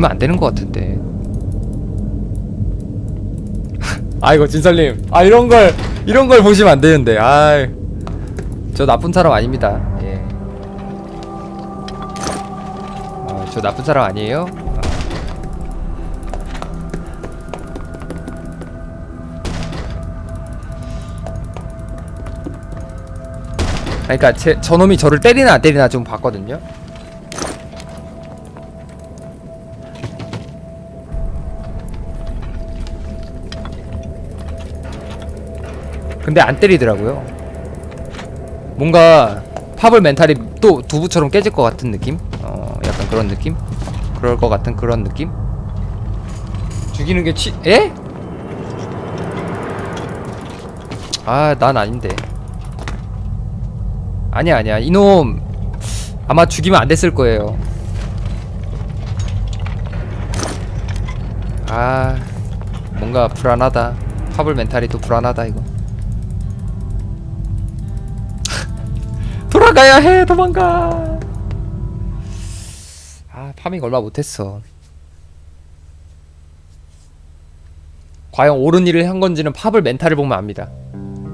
죽이면 안 되는 것 같은데. 아이고 진설님, 아 이런 걸 이런 걸 보시면 안 되는데. 아, 저 나쁜 사람 아닙니다. 예. 아, 저 나쁜 사람 아니에요? 아. 그러니까 제 저놈이 저를 때리나 안 때리나 좀 봤거든요. 근데 안 때리더라고요. 뭔가 파블 멘탈이 또 두부처럼 깨질 것 같은 느낌? 어, 약간 그런 느낌? 그럴 것 같은 그런 느낌? 죽이는 게 취, 에? 아, 난 아닌데. 아니야, 아니야. 이놈 아마 죽이면 안 됐을 거예요. 아, 뭔가 불안하다. 파블 멘탈이 또 불안하다 이거. 돌아가야 해 도망가. 아 파밍 얼마 못했어. 과연 옳은 일을 한 건지는 팝을 멘탈을 보면 압니다.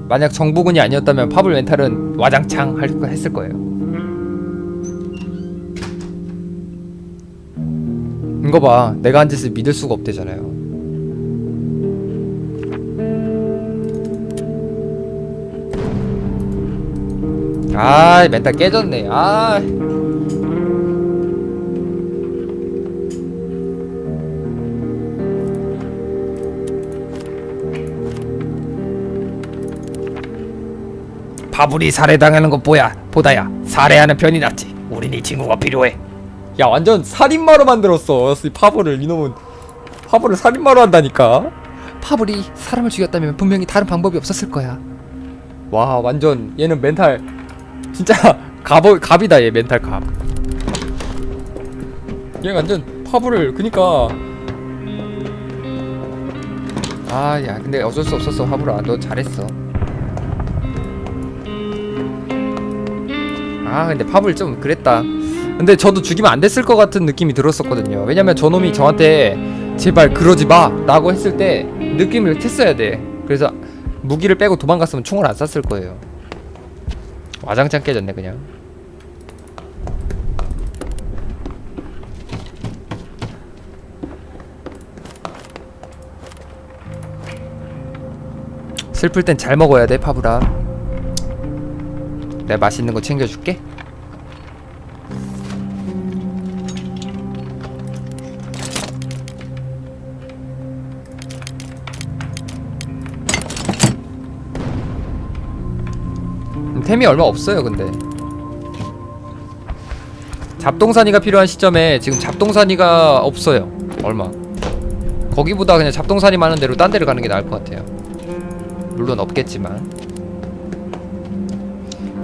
만약 정부군이 아니었다면 팝을 멘탈은 와장창 할, 했을 거예요. 이거 봐. 내가 한 짓을 믿을 수가 없대잖아요 아 멘탈 깨졌네. 아 바불이 살해당하는 것 보야 보다야 살해하는 편이 낫지. 우린 이 친구가 필요해. 야 완전 살인마로 만들었어. 이 파블을 이놈은 파블을 살인마로 한다니까. 파블이 사람을 죽였다면 분명히 다른 방법이 없었을 거야. 와 완전 얘는 멘탈 진짜 갑어 갑이다 얘 멘탈 갑. 얘 완전 파브를 그니까. 아 야 근데 어쩔 수 없었어 파브라 너 잘했어. 아 근데 파블 좀 그랬다. 근데 저도 죽이면 안 됐을 것 같은 느낌이 들었었거든요. 왜냐면 저놈이 저한테 제발 그러지 마 라고 했을 때 느낌을 텄어야 돼. 그래서 무기를 빼고 도망갔으면 총을 안 쐈을 거예요. 와장창 깨졌네 그냥. 슬플 땐 잘 먹어야 돼 파브라. 내가 맛있는 거 챙겨줄게 템이 얼마 없어요 근데. 잡동사니가 필요한 시점에 지금 잡동사니가 없어요 얼마. 거기보다 그냥 잡동사니 많은 데로 딴 데를 가는 게 나을 것 같아요. 물론 없겠지만.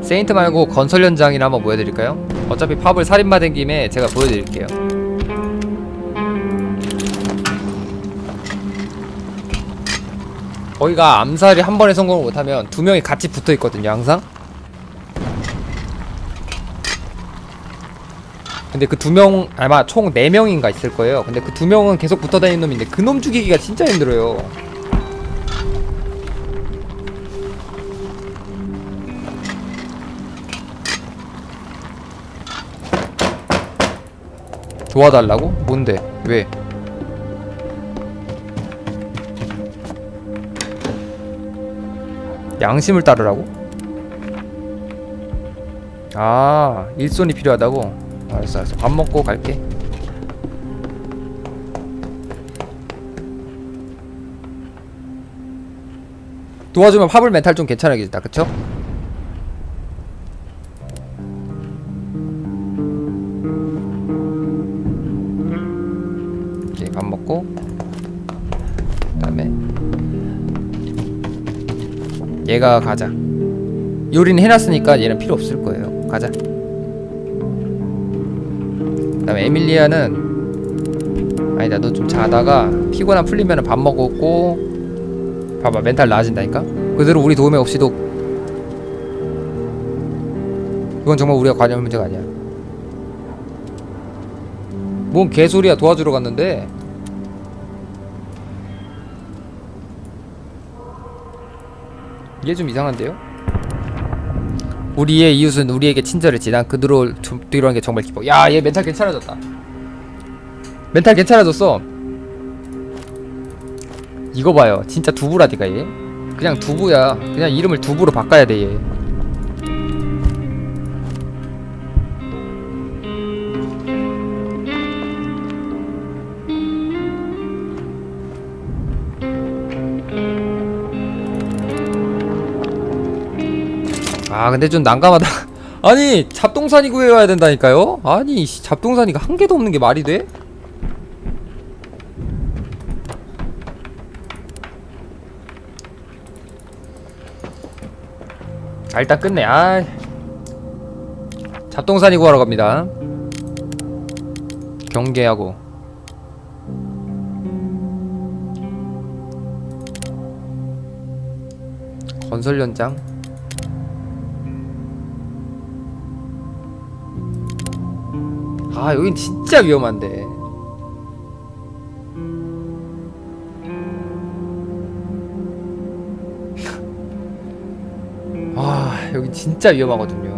세인트 말고 건설 현장이나 한번 보여드릴까요? 어차피 팝을 살인마 된 김에 제가 보여드릴게요. 거기가 암살이 한 번에 성공을 못하면 두 명이 같이 붙어 있거든요 항상 근데 그 두 명 아마 총 네 명인가 있을 거예요. 근데 그 두 명은 계속 붙어 다니는 놈인데 그 놈 죽이기가 진짜 힘들어요. 도와달라고? 뭔데? 왜? 양심을 따르라고? 아, 일손이 필요하다고? 알았어 알았어. 밥 먹고 갈게. 도와주면 파블 멘탈 좀 괜찮아지다. 그쵸? 오케이 밥 먹고. 그 다음에 얘가 가자. 요리는 해놨으니까 얘는 필요 없을 거예요. 가자. 그 다음에 에밀리아는 아니다 너 좀 자다가 피곤한 풀리면 밥 먹었고 봐봐 멘탈 나아진다니까? 그대로 우리 도움이 없이도 이건 정말 우리가 관여할 문제가 아니야. 뭔 개소리야 도와주러 갔는데? 이게 좀 이상한데요? 우리의 이웃은 우리에게 친절했지 난 그들을 좀 뒤로한 게 정말 기뻐. 야 얘 멘탈 괜찮아졌다. 멘탈 괜찮아졌어. 이거 봐요. 진짜 두부라니까 얘. 그냥 두부야. 그냥 이름을 두부로 바꿔야 돼 얘 아 근데 좀 난감하다. 아니 잡동사니 구해와야 된다니까요? 아니 씨, 잡동사니가 한 개도 없는 게 말이 돼? 아 일단 끝내. 아 잡동사니 구하러 갑니다. 경계하고. 건설 현장 아 여긴 진짜 위험한데. 아 여기 진짜 위험하거든요.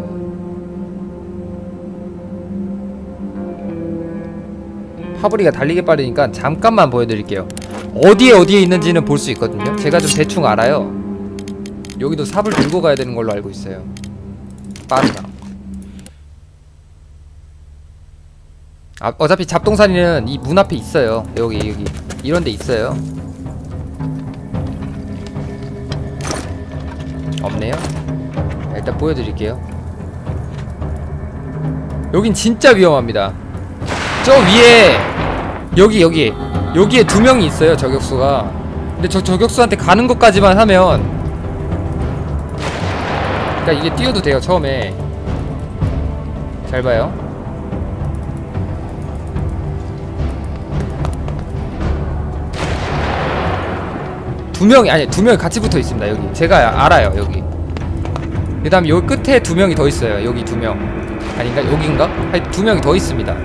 파브리가 달리기 빠르니까 잠깐만 보여드릴게요. 어디에 어디에 있는지는 볼 수 있거든요. 제가 좀 대충 알아요. 여기도 삽을 들고 가야 되는 걸로 알고 있어요. 빠르다 아, 어차피 잡동사니는 이 문 앞에 있어요. 여기 여기 이런 데 있어요. 없네요. 자, 일단 보여드릴게요. 여긴 진짜 위험합니다. 저 위에 여기 여기 여기에 두 명이 있어요 저격수가. 근데 저 저격수한테 가는 것까지만 하면 그러니까 이게 뛰어도 돼요 처음에. 잘 봐요. 두 명이 아니 두 명이 같이 붙어 있습니다 여기. 제가 알아요 여기. 그 다음 요 끝에 두 명이 더 있어요 여기 두 명. 아닌가? 여긴가? 하여 두 명이 더 있습니다.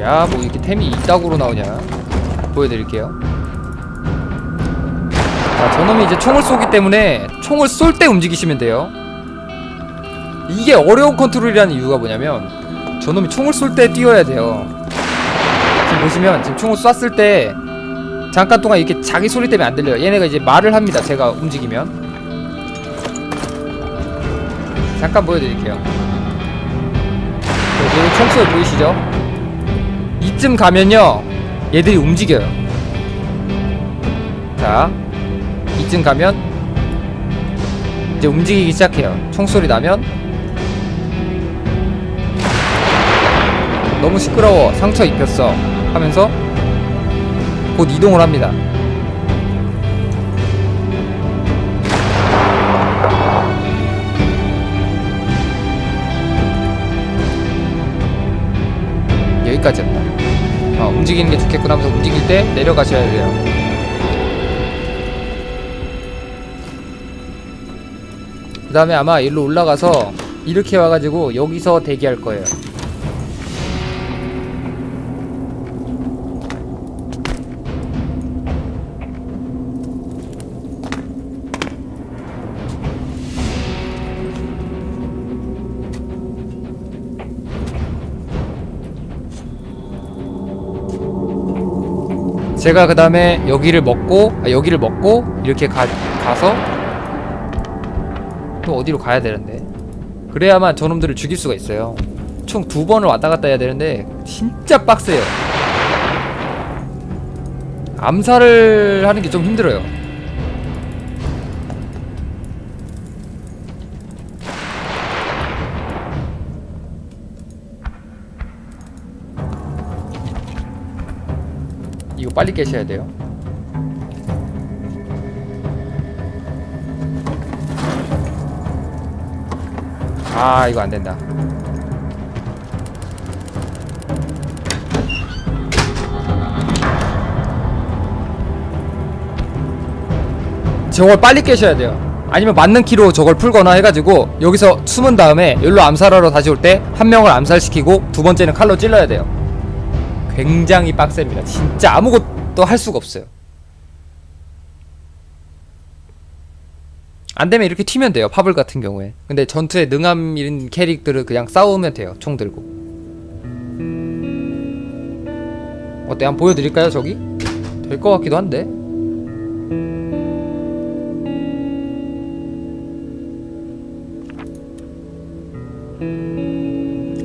야 뭐 이렇게 템이 이따구로 나오냐? 보여드릴게요 자, 저놈이 이제 총을 쏘기 때문에 총을 쏠 때 움직이시면 돼요. 이게 어려운 컨트롤이라는 이유가 뭐냐면 저놈이 총을 쏠 때 뛰어야 돼요. 지금 보시면 지금 총을 쐈을 때 잠깐 동안 이렇게 자기 소리 때문에 안 들려요. 얘네가 이제 말을 합니다. 제가 움직이면. 잠깐 보여드릴게요. 여기 총소리 보이시죠? 이쯤 가면요. 얘들이 움직여요. 자, 이쯤 가면 이제 움직이기 시작해요. 총소리 나면 너무 시끄러워 상처 입혔어 하면서 곧 이동을 합니다. 여기까지였다. 어, 움직이는 게 좋겠구나 하면서 움직일 때 내려가셔야 돼요. 그 다음에 아마 일로 올라가서 이렇게 와가지고 여기서 대기할 거예요. 제가 그 다음에 여기를 먹고 아, 여기를 먹고 이렇게 가, 가서 또 어디로 가야 되는데. 그래야만 저놈들을 죽일 수가 있어요. 총 두 번을 왔다 갔다 해야 되는데 진짜 빡세요. 암살을 하는 게 좀 힘들어요. 이거 빨리 깨셔야 돼요 아 이거 안 된다. 저걸 빨리 깨셔야 돼요. 아니면 맞는 키로 저걸 풀거나 해가지고 여기서 숨은 다음에 여기로 암살하러 다시 올 때 한 명을 암살시키고 두 번째는 칼로 찔러야 돼요. 굉장히 빡셉니다. 진짜 아무것도 할 수가 없어요 안 되면 이렇게 튀면 돼요 파블 같은 경우에. 근데 전투에 능함인 캐릭들은 그냥 싸우면 돼요 총 들고. 어때? 한번 보여드릴까요 저기? 될 것 같기도 한데.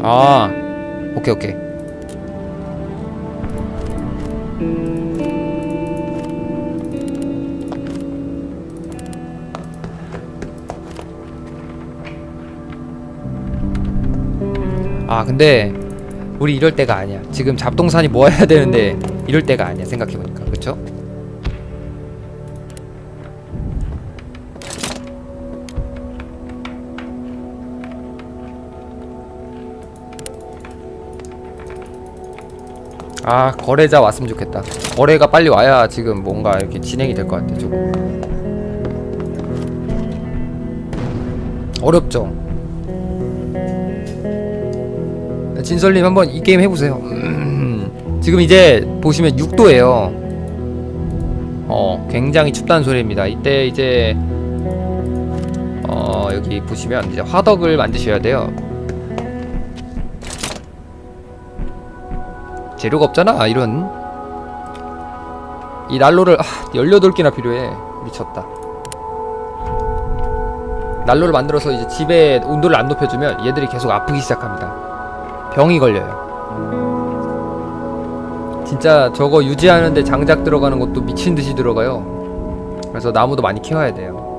아. 오케이 오케이 아 근데 우리 이럴 때가 아니야. 지금 잡동산이 모아야 되는데 이럴 때가 아니야 생각해보니까. 그쵸? 아 거래자 왔으면 좋겠다. 거래가 빨리 와야 지금 뭔가 이렇게 진행이 될 것 같아 조금. 어렵죠 진설님 한번 이 게임 해보세요. 음, 지금 이제 보시면 6도예요. 어 굉장히 춥다는 소리입니다. 이때 이제 어 여기 보시면 이제 화덕을 만드셔야 돼요. 재료가 없잖아 이런. 이 난로를 아, 18개나 필요해. 미쳤다. 난로를 만들어서 이제 집에 온도를 안 높여주면 얘들이 계속 아프기 시작합니다 병이 걸려요. 진짜 저거 유지하는데 장작 들어가는 것도 미친 듯이 들어가요. 그래서 나무도 많이 키워야 돼요.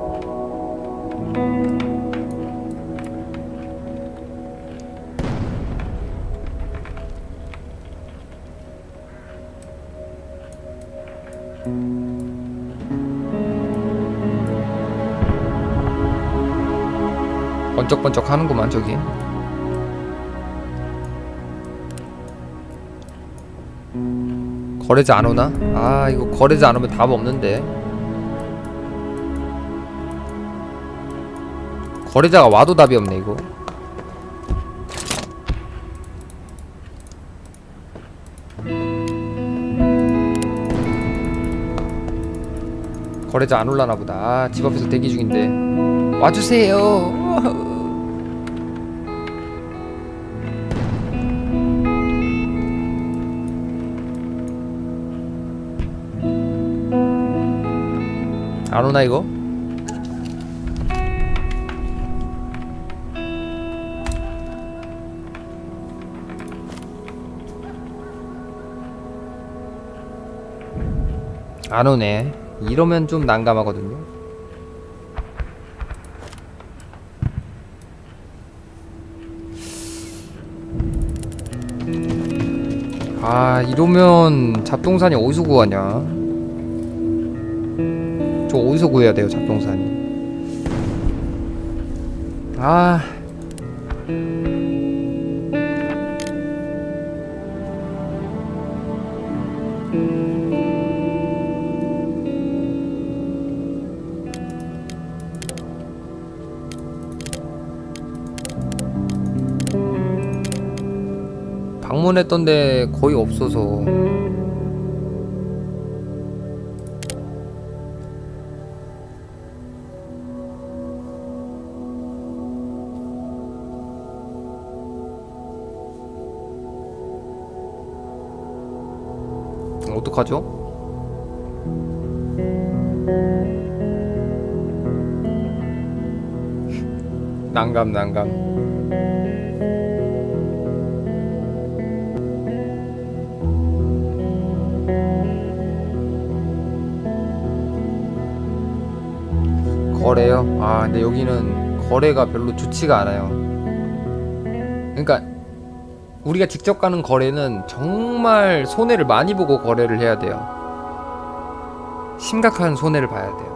번쩍번쩍 하는구만 저기 거래자 안 오나? 아 이거 거래자 안 오면 답 없는데. 거래자가 와도 답이 없네 이거. 거래자 안 올라나 보다. 아, 집 앞에서 대기 중인데. 와주세요 안 오나 이거? 안 오네. 이러면 좀 난감하거든요. 아, 이러면 잡동산이 어디서 구하냐? 저 어디서 구해야 돼요 잡동산이 아. 방문했던데 거의 없어서 어떡하죠? 난감 난감 거래요? 아 근데 여기는 거래가 별로 좋지가 않아요 그러니까 우리가 직접 가는 거래는 정말 손해를 많이 보고 거래를 해야 돼요. 심각한 손해를 봐야 돼요.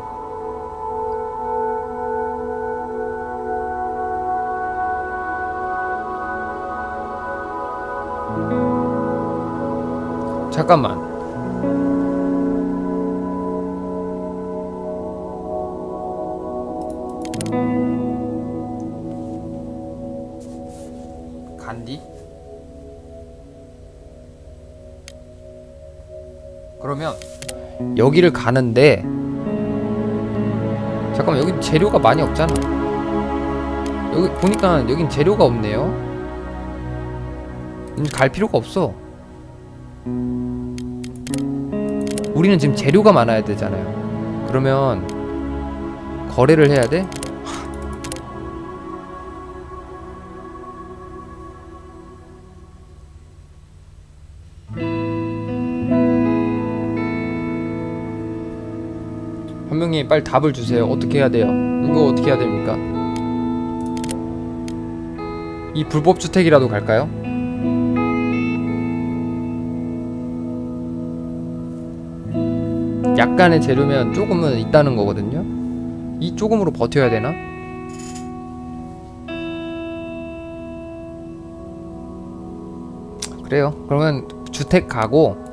잠깐만. 간디? 그러면 여기를 가는데 잠깐만 여기 재료가 많이 없잖아. 여기 보니까 여긴 재료가 없네요. 음, 갈 필요가 없어. 우리는 지금 재료가 많아야 되잖아요. 그러면 거래를 해야 돼? 현명님 빨리 답을 주세요. 어떻게 해야 돼요? 이거 어떻게 해야 됩니까? 이 불법 주택이라도 갈까요? 약간의 재료면 조금은 있다는 거거든요. 이 조금으로 버텨야 되나? 그래요. 그러면 주택 가고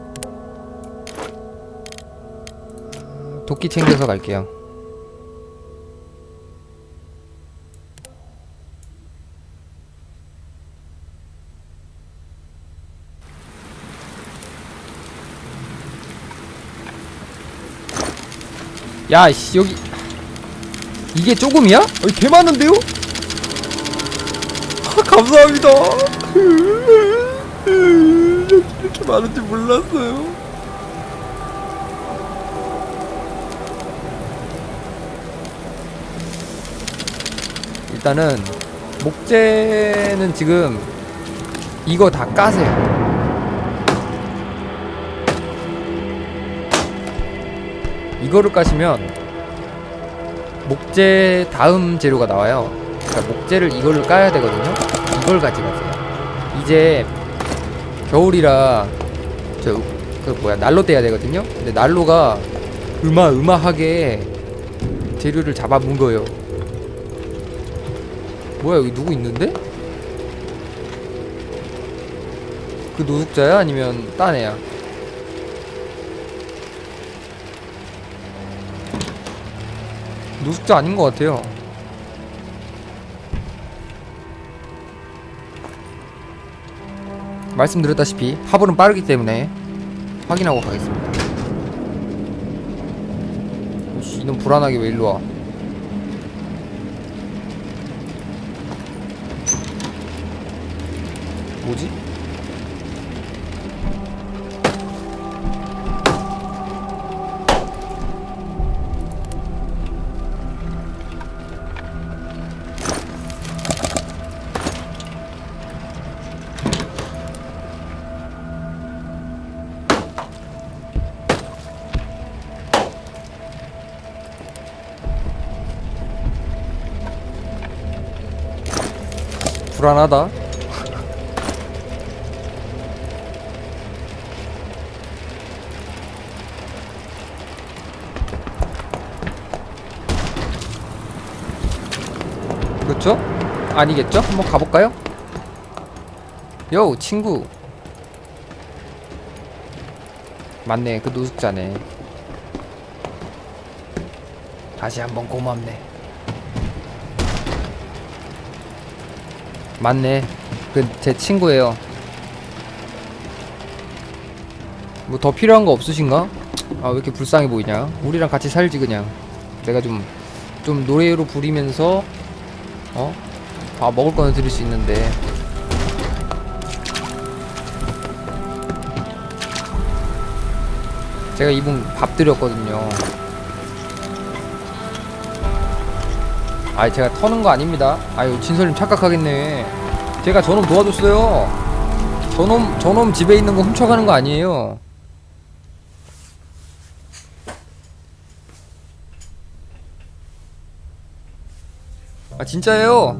도끼 챙겨서 갈게요. 야, 씨, 여기 이게 조금이야? 여기 개 많은데요? 아, 감사합니다. 이렇게 많은지 몰랐어요. 일단은 목재는 지금 이거 다 까세요. 이거를 까시면 목재 다음 재료가 나와요. 그러니까 목재를 이걸로 까야 되거든요. 이걸 가져가세요. 이제 겨울이라 저 그 뭐야 난로 떼야 되거든요. 근데 난로가 으마으마하게 재료를 잡아본 거예요. 뭐야 여기 누구 있는데? 그 노숙자야 아니면 딴 애야? 노숙자 아닌 것 같아요. 말씀드렸다시피 화불은 빠르기 때문에 확인하고 가겠습니다. 씨, 이놈 불안하게 왜 일로 와? 뭐지? 불안하다. 그렇죠? 아니겠죠? 한번 가볼까요? 요 친구 맞네 그 노숙자네 다시 한번 고맙네 맞네 그 제 친구예요 뭐 더 필요한 거 없으신가? 아 왜 이렇게 불쌍해 보이냐 우리랑 같이 살지 그냥 내가 좀좀 노래로 부리면서 어? 아 먹을 거는 드릴 수 있는데. 제가 이분 밥 드렸거든요. 아이 제가 터는 거 아닙니다. 아유 진설님 착각하겠네. 제가 저놈 도와줬어요. 저놈 저놈 집에 있는 거 훔쳐가는 거 아니에요 아 진짜예요?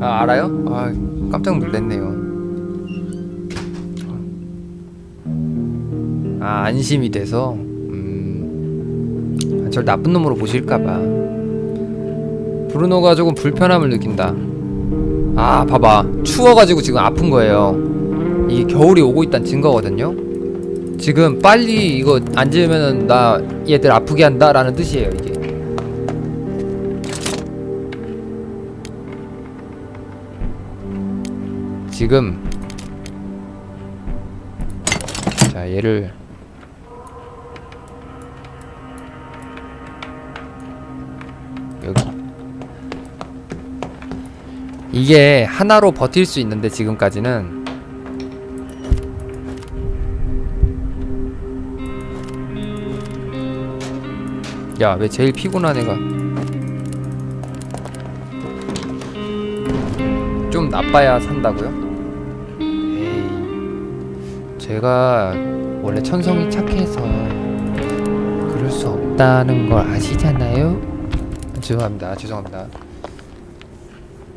아 알아요? 아 깜짝 놀랐네요. 아 안심이 돼서 음, 아, 절 나쁜 놈으로 보실까봐. 브루노가 조금 불편함을 느낀다. 아 봐봐. 추워가지고 지금 아픈 거예요. 이게 겨울이 오고 있다는 증거거든요. 지금 빨리 이거 안 지으면은 나 얘들 아프게 한다 라는 뜻이에요 이게 지금 자 얘를 여기 이게 하나로 버틸 수 있는데 지금까지는 야 왜 제일 피곤한 애가 좀 나빠야 산다고요? 제가 원래 천성이 착해서 그럴 수 없다는 걸 아시잖아요? 죄송합니다. 죄송합니다.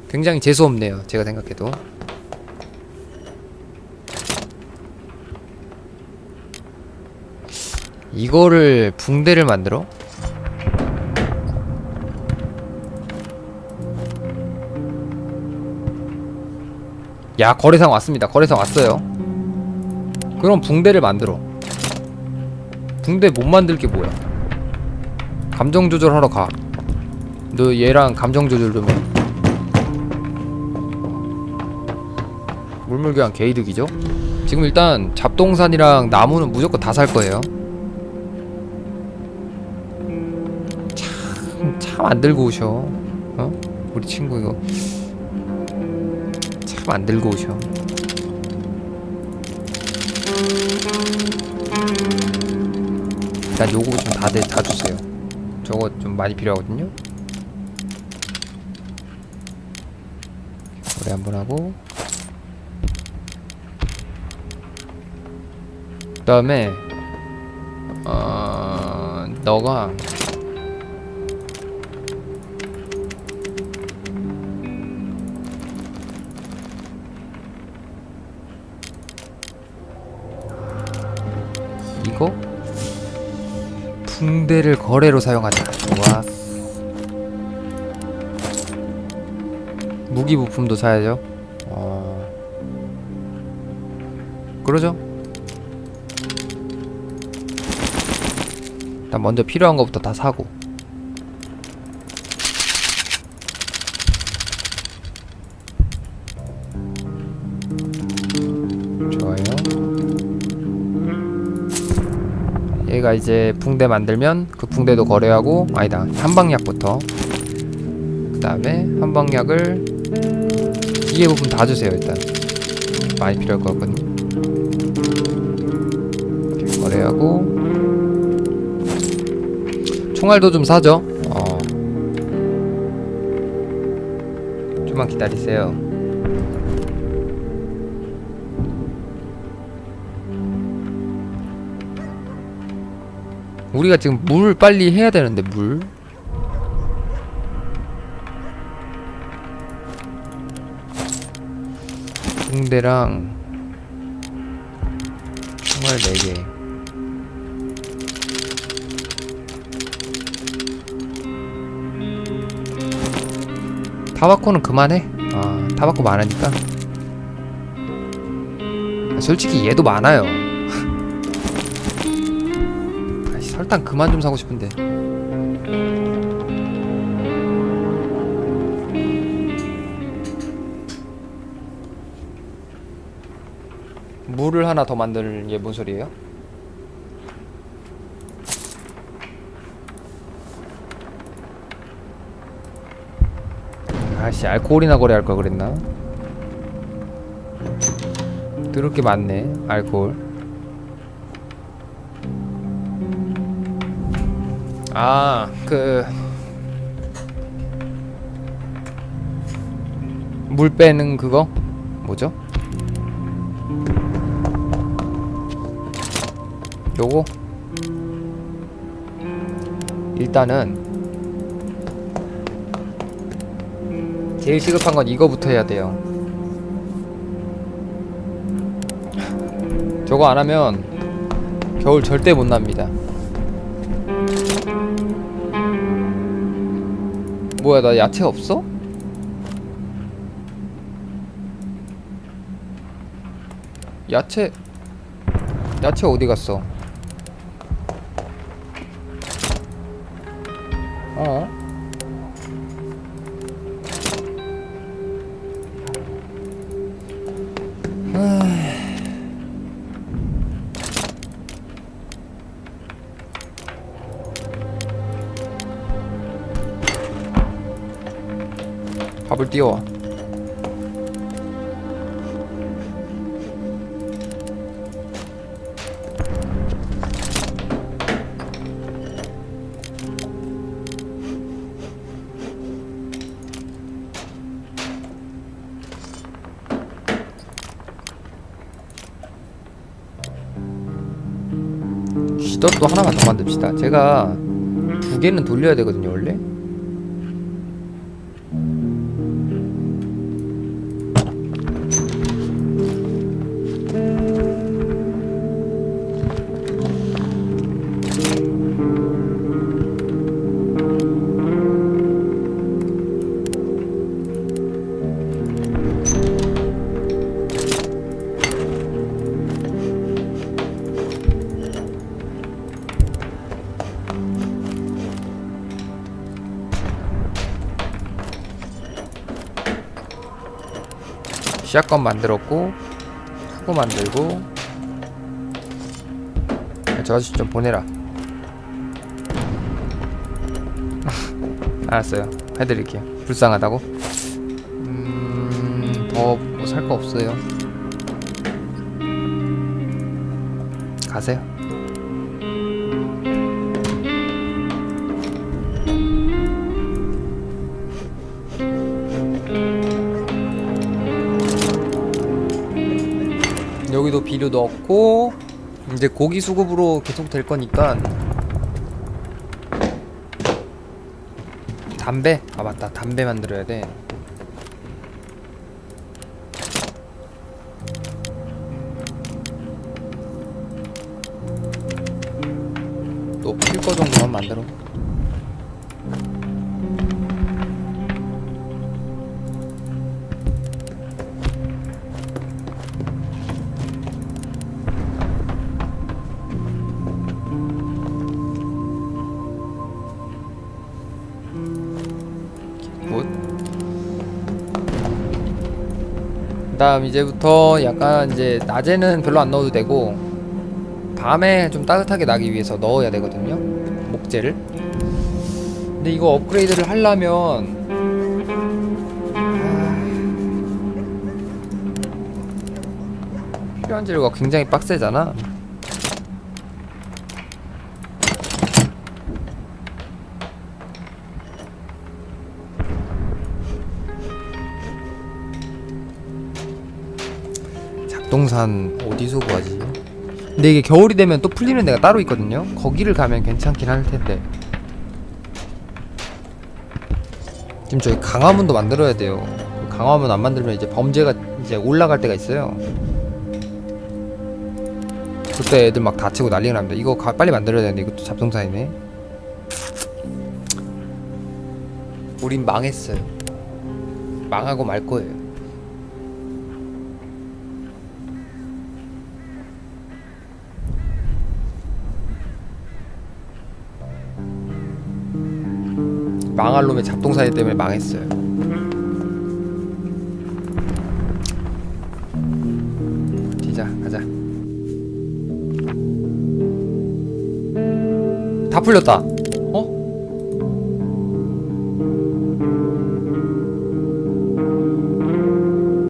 굉장히 재수없네요 제가 생각해도. 이거를 붕대를 만들어? 야 거래상 왔습니다. 거래상 왔어요 그럼 붕대를 만들어. 붕대 못 만들 게 뭐야? 감정 조절하러 가너 얘랑 감정 조절 좀 해. 물물교환 개이득이죠? 지금 일단 잡동산이랑 나무는 무조건 다 살 거예요. 참, 참 안 들고 오셔. 어? 우리 친구 이거. 참 안 들고 오셔. 일단 요거 좀 다들 다 주세요. 저거 좀 많이 필요하거든요. 거래 한번 하고 그 다음에 어 너가 붕대를 거래로 사용하자. 좋아. 무기 부품도 사야죠. 어. 그러죠. 일단 먼저 필요한 것부터 다 사고. 얘가 이제 붕대 만들면 그 붕대도 거래하고 아니다 한방약부터. 그 다음에 한방약을 기계 부분 다 주세요 일단. 많이 필요할 것 같거든요. 거래하고. 총알도 좀 사죠? 어. 좀만 기다리세요 우리가 지금 물 빨리 해야 되는데 물. 붕대랑 총알 4개. 타바코는 그만해. 아 타바코 많으니까. 솔직히 얘도 많아요 설탕 그만 좀 사고 싶은데. 물을 하나 더 만드는 게 뭔 소리예요? 아씨 알코올이나 거래할 걸 그랬나? 들을 게 많네 알코올 아, 그... 물 빼는 그거? 뭐죠? 요거? 일단은 제일 시급한 건 이거부터 해야 돼요 저거 안 하면 겨울 절대 못 납니다 뭐야 나 야채 없어? 야채 야채 어디 갔어? 어? 쥐덫도 하나만 더 만듭시다. 제가 두 개는 돌려야 되거든요, 원래. 샷건 만들었고 후구 만들고. 야, 저 아저씨 좀 보내라. 알았어요. 해드릴게요. 불쌍하다고? 음더 살거 없어요. 가세요 비료 넣었고 이제 고기 수급으로 계속 될 거니까 담배? 아 맞다. 담배 만들어야 돼. 높일 거 정도만 만들어 그다음 이제부터 약간 이제 낮에는 별로 안 넣어도 되고 밤에 좀 따뜻하게 나기 위해서 넣어야 되거든요. 목재를. 근데 이거 업그레이드를 하려면 아, 필요한 재료가 굉장히 빡세잖아. 작동산 어디서 구하지? 근데 이게 겨울이 되면 또 풀리는 데가 따로 있거든요. 거기를 가면 괜찮긴 할 텐데. 지금 저희 강화문도 만들어야 돼요. 강화문 안 만들면 이제 범죄가 이제 올라갈 때가 있어요. 그때 애들 막 다치고 난리가 납니다. 이거 가- 빨리 만들어야 되는데 이것도 잡동사이네. 우린 망했어요. 망하고 말 거예요. 망할 놈의 잡동사니 때문에 망했어요. 뛰자, 가자. 다 풀렸다.